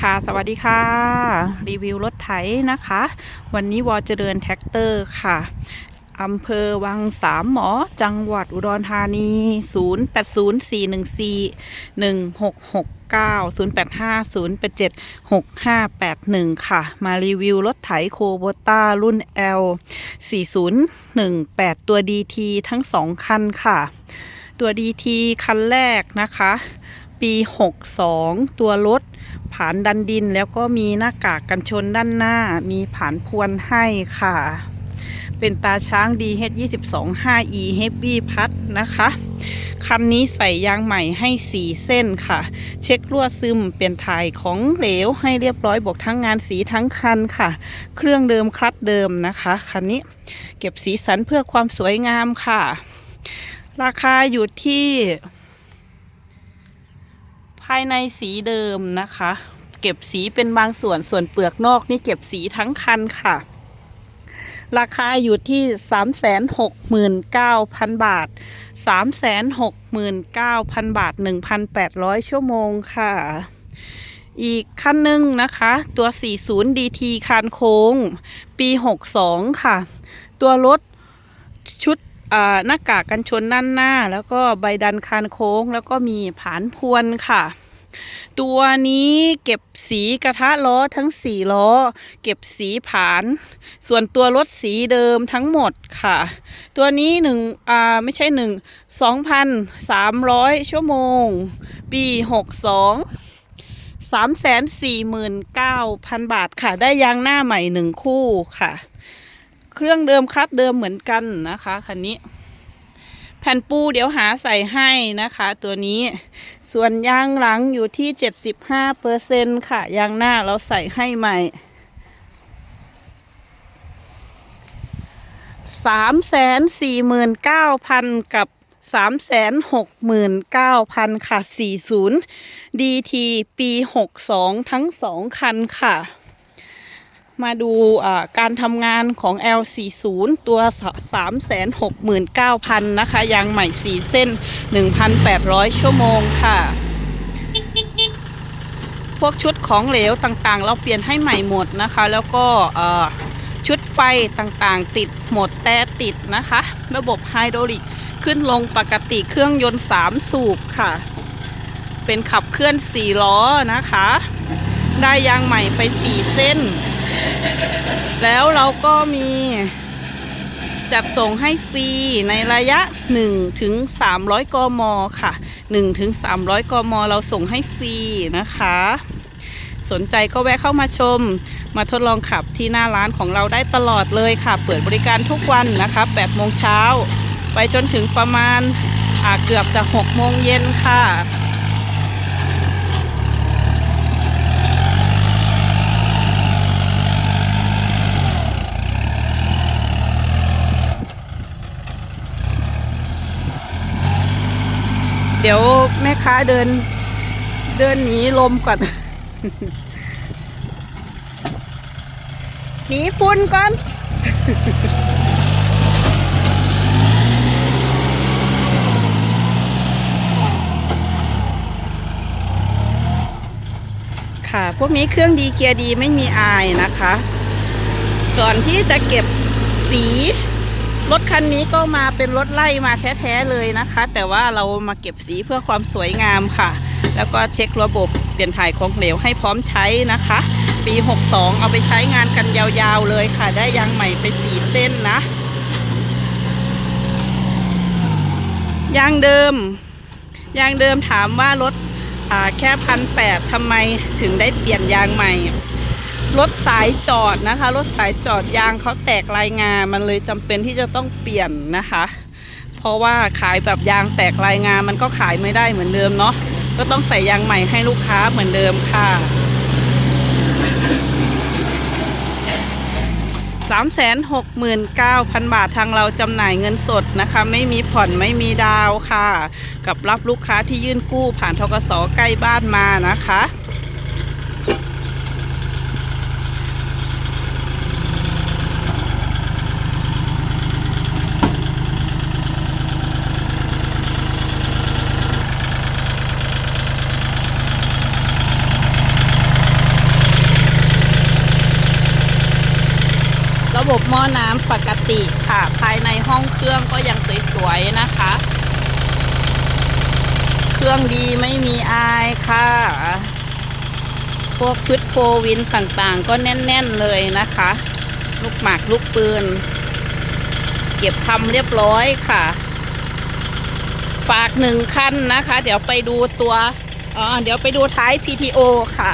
ค่ะสวัสดีค่ะ รีวิวรถไถนะคะ วันนี้วอเจริญแท็กเตอร์ค่ะอำเภอวังสามหมอ จังหวัดอุดรธานี 0804141669 0850876581 ค่ะ มารีวิวรถไถโคโบต้ารุ่น L 4018 ตัว DT ทั้งสองคันค่ะ ตัว DT คันแรกนะคะ ปี 62 ตัวรถ ผานดันดินแล้วก็มีหน้ากากกันชนด้านหน้า มีผานพวนให้ค่ะ เป็นตาช้าง DH22 5E Heavy พัดนะคะ คันนี้ใส่ยางใหม่ให้4เส้นค่ะ เช็ครั่วซึมเปลี่ยนถ่ายของเหลวให้เรียบร้อยบอกทั้งงานสีทั้งคันค่ะ เครื่องเดิมคลัดเดิมนะคะคันนี้เก็บสีสันเพื่อความสวยงามค่ะ ราคาอยู่ที่ ภายในสีเดิมนะคะ เก็บสีเป็นบางส่วนส่วนเปลือกนอกนี่เก็บสีทั้งคันค่ะ ราคาอยู่ที่ 369,000 บาท 369,000 บาท 1,800 ชั่วโมงค่ะ อีกคันหนึ่งนะคะ ตัว 40 DT คานโค้ง ปี 62 ค่ะ ตัวรถชุด หน้ากากกันชนด้านหน้า แล้วก็ใบดันคานโค้ง แล้วก็มีผานพวนค่ะ ตัวนี้เก็บสีกระทะล้อทั้ง4ล้อ เก็บสีผาน ส่วนตัวรถสีเดิมทั้งหมดค่ะ ตัวนี้หนึ่งอ่าไม่ใช่หนึ่งสองพันสามร้อยชั่วโมง ปีหกสองสามแสนสี่หมื่นเก้าพันบาทค่ะ ได้ยางหน้าใหม่หนึ่งคู่ค่ะ เครื่องเดิมคลัดเดิมเหมือนกันนะคะคันนี้ แผ่นปูเดี๋ยวหาใส่ให้นะคะ ตัวนี้ส่วนยางหลังอยู่ที่ 75เปอร์เซ็นค่ะ ยางหน้าเราใส่ให้ใหม่สามแสนสี่หมื่นเก้าพันกับสามแสนหกหมื่นเก้าพันค่ะสี่ศูนย์ DT ปีหกสองทั้งสองคันค่ะ มาดูการทำงานของ L40 ตัว 369,000 นะคะ ยางใหม่ 4 เส้น 1,800 ชั่วโมงค่ะ พวกชุดของเหลวต่างๆ เราเปลี่ยนให้ใหม่หมดนะคะ แล้วก็ชุดไฟต่างๆ ติดหมดแต่ติดนะคะ ระบบไฮดรอลิกขึ้นลงปกติเครื่องยนต์ 3 สูบค่ะ เป็นขับเคลื่อน 4 ล้อนะคะ ได้ยางใหม่ไป 4 เส้น แล้วเราก็มีจัดส่งให้ฟรีในระยะ 1 ถึง 300 กม ค่ะ 1 ถึง 300 กม เราส่งให้ฟรีนะคะ สนใจก็แวะเข้ามาชม มาทดลองขับที่หน้าร้านของเราได้ตลอดเลยค่ะ เปิดบริการทุกวันนะคะ8โมงเช้า ไปจนถึงประมาณาเกือบจะ6โมงเย็นค่ะ ดี๋ยวแม่ค้าเดิน เดินหนีลมก่อน หนีฝุ่นก่อนค่ะ พวกนี้เครื่องดีเกียร์ดีไม่มีอายนะคะ ก่อนที่จะเก็บสี รถคันนี้ก็มาเป็นรถไล่มาแท้ๆเลยนะคะ แต่ว่าเรามาเก็บสีเพื่อความสวยงามค่ะ แล้วก็เช็คระบบเปลี่ยนถ่ายของเหลวให้พร้อมใช้นะคะ ปี 62 เอาไปใช้งานกันยาวๆเลยค่ะ ได้ยางใหม่ไปสีเส้นนะยางเดิมยางเดิมถามว่ารถแค่พันแปดทำไมถึงได้เปลี่ยนยางใหม่ รถสายจอดนะคะ รถสายจอดยางเขาแตกลายงา มันเลยจำเป็นที่จะต้องเปลี่ยนนะคะ เพราะว่าขายแบบยางแตกลายงา มันก็ขายไม่ได้เหมือนเดิมเนาะ ก็ต้องใส่ยางใหม่ให้ลูกค้าเหมือนเดิมค่ะสามแสนหกหมื่นเก้าพันบาททางเราจำหน่ายเงินสดนะคะ ไม่มีผ่อนไม่มีดาวค่ะ กับรับลูกค้าที่ยื่นกู้ผ่านทกสใกล้บ้านมานะคะ บบหม้อน้ำปก ติค่ะ ภายในห้องเครื่องก็ยังสวยๆนะคะ เครื่องดีไม่มีอายค่ะ พวกชุดโฟวินต่างๆ ก็แน่นๆเลยนะคะ ลูกหมากลูกปืน เก็บทำเรียบร้อยค่ะ ฝากหนึ่งคันนะคะ เดี๋ยวไปดูตัวอ๋อเดี๋ยวไปดูท้าย PTO ค่ะ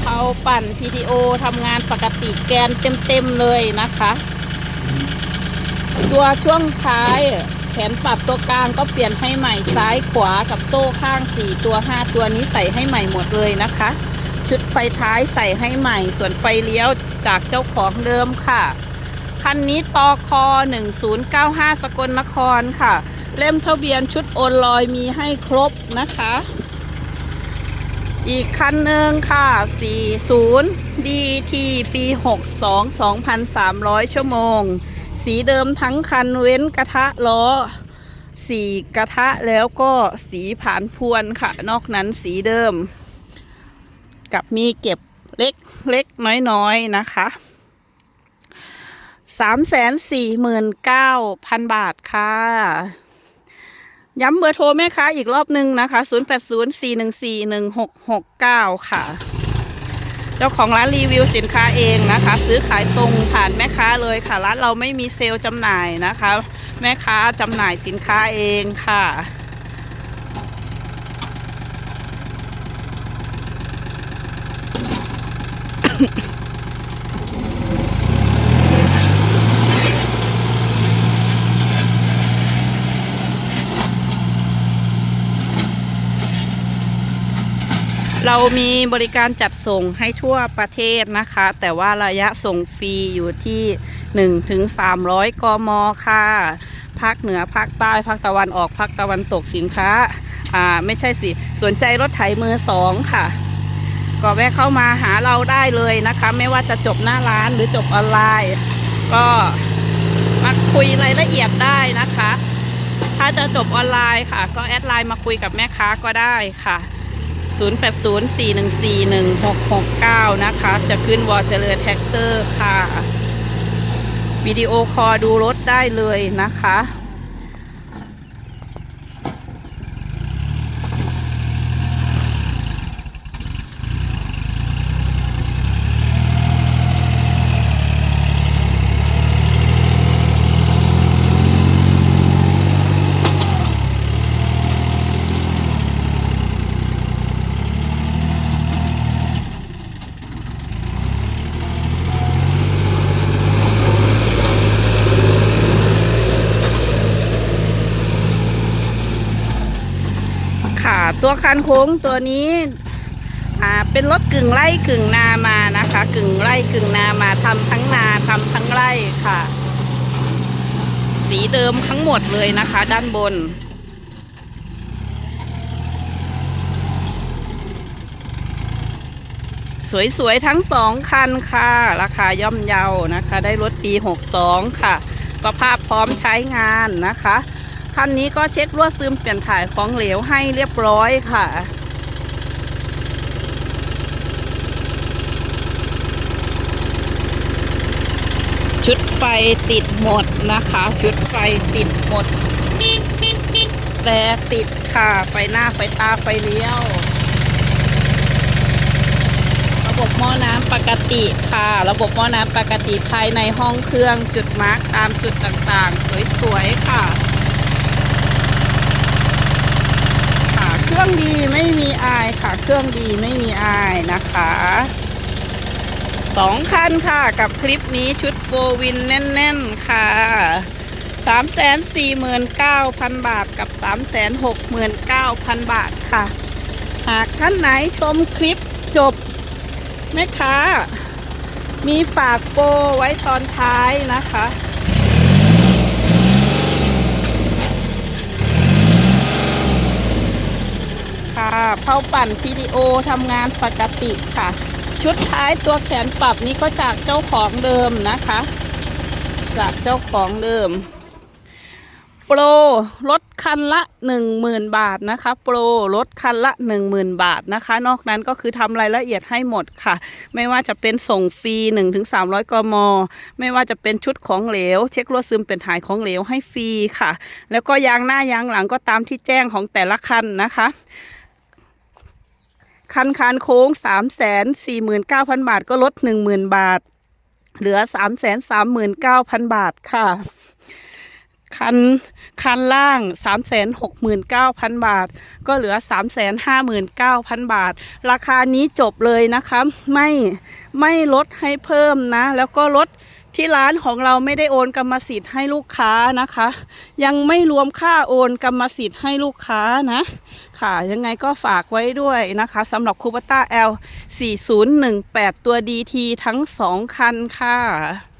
เผา ปั่น PTO ทำงานปกติแกนเต็มๆเลยนะคะ ตัวช่วงท้ายแขนปรับตัวกลางก็เปลี่ยนให้ใหม่ซ้ายขวากับโซ่ข้าง 4 ตัว 5 ตัวนี้ใส่ให้ใหม่หมดเลยนะคะ ชุดไฟท้ายใส่ให้ใหม่ ส่วนไฟเลี้ยวจากเจ้าของเดิมค่ะ คันนี้ตอคอ1095 สกลนครค่ะ เล่มทะเบียนชุดโอนลอยมีให้ครบนะคะ อีกคันหนึ่งค่ะ 40 DT ปี 62 2,300 ชั่วโมง สีเดิมทั้งคันเว้นกระทะล้อ สีกระทะแล้วก็สีผ่านพวนค่ะ นอกนั้นสีเดิม กับมีเก็บเล็กเล็กน้อยน้อยนะคะสามแสนสี่หมื่นเก้าพันบาทค่ะ ย้ำเบอร์โทรแม่ค้าอีกรอบหนึ่งนะคะ 0 8 0 4 1 4 1 6 6 9 ค่ะ เจ้าของร้านรีวิวสินค้าเองนะคะ ซื้อขายตรงผ่านแม่ค้าเลยค่ะ ร้านเราไม่มีเซลล์จำหน่ายนะคะ แม่ค้าจำหน่ายสินค้าเองค่ะ เรามีบริการจัดส่งให้ทั่วประเทศนะคะ แต่ว่าระยะส่งฟรีอยู่ที่1ถึง300 กม ค่ะภาคเหนือภาคใต้ภาคตะวันออกภาคตะวันตกสินค้า อ่า ไม่ใช่สิ สนใจรถไถมือสองค่ะ ก็แวะเข้ามาหาเราได้เลยนะคะ ไม่ว่าจะจบหน้าร้านหรือจบออนไลน์ ก็มาคุยรายละเอียดได้นะคะ ถ้าจะจบออนไลน์ค่ะ ก็แอดไลน์มาคุยกับแม่ค้าก็ได้ค่ะ 0804141669 นะคะ จะขึ้นวอเจริญแท็กเตอร์ค่ะ วิดีโอคอลดูรถได้เลยนะคะ ค่ะ ตัวคันโค้งตัวนี้อ่าเป็นรถกึ่งไร่กึ่งนามานะคะ กึ่งไร่กึ่งนามาทำทั้งนาทำทั้งไร่ค่ะ สีเดิมทั้งหมดเลยนะคะ ด้านบนสวยๆ ทั้งสองคันค่ะ ราคาย่อมเยานะคะ ได้รถปี 62 ค่ะ สภาพพร้อมใช้งานนะคะ คันนี้ก็เช็ครั่วซึมเปลี่ยนถ่ายของเหลวให้เรียบร้อยค่ะชุดไฟติดหมดนะคะ ชุดไฟติดหมดแต่ติดค่ะ ไฟหน้าไฟตาไฟเลี้ยว ระบบหม้อน้ำปกติค่ะ ระบบหม้อน้ำปกติภายในห้องเครื่องจุดมาร์กตามจุดต่างๆ สวยๆค่ะค่ะ เครื่องดี ไม่มีอายค่ะ เครื่องดีไม่มีอายนะคะสองคันค่ะกับคลิปนี้ชุดโฟวินแน่น ๆ ค่ะ349,000บาทกับ369,000บาทค่ะ หากท่านไหนชมคลิปจบแม่ค้ามีฝากโปรไว้ตอนท้ายนะคะ เผาปั่น PDO ทำงานปกติค่ะ ชุดท้ายตัวแขนปรับนี้ก็จากเจ้าของเดิมนะคะ จากเจ้าของเดิม โปรลดคันละ 10,000 บาทนะคะ โปรลดคันละ 10,000 บาทนะคะ นอกนั้นก็คือทำรายละเอียดให้หมดค่ะ ไม่ว่าจะเป็นส่งฟรี 1-300 กม ไม่ว่าจะเป็นชุดของเหลว เช็ครั่วซึมเป็นหายของเหลวให้ฟรีค่ะ แล้วก็ยางหน้ายางหลังก็ตามที่แจ้งของแต่ละคันนะคะ คันคานโค้ง 3 4 9 0 0 0 บาทก็ลด 10,000 บาท เหลือ 3 3 9 0 0 0 บาทค่ะ คันคันล่าง 3 6 9 0 0 0 บาท ก็เหลือ 3 5 9 0 0 0 บาท ราคานี้จบเลยนะคะ ไม่ไม่ลดให้เพิ่มนะ แล้วก็ลด ที่ร้านของเราไม่ได้โอนกรรมสิทธิ์ให้ลูกค้านะคะ ยังไม่รวมค่าโอนกรรมสิทธิ์ให้ลูกค้านะ ค่ะ ยังไงก็ฝากไว้ด้วยนะคะสำหรับคูปต้า L 4018 ตัว DT ทั้ง 2 คันค่ะ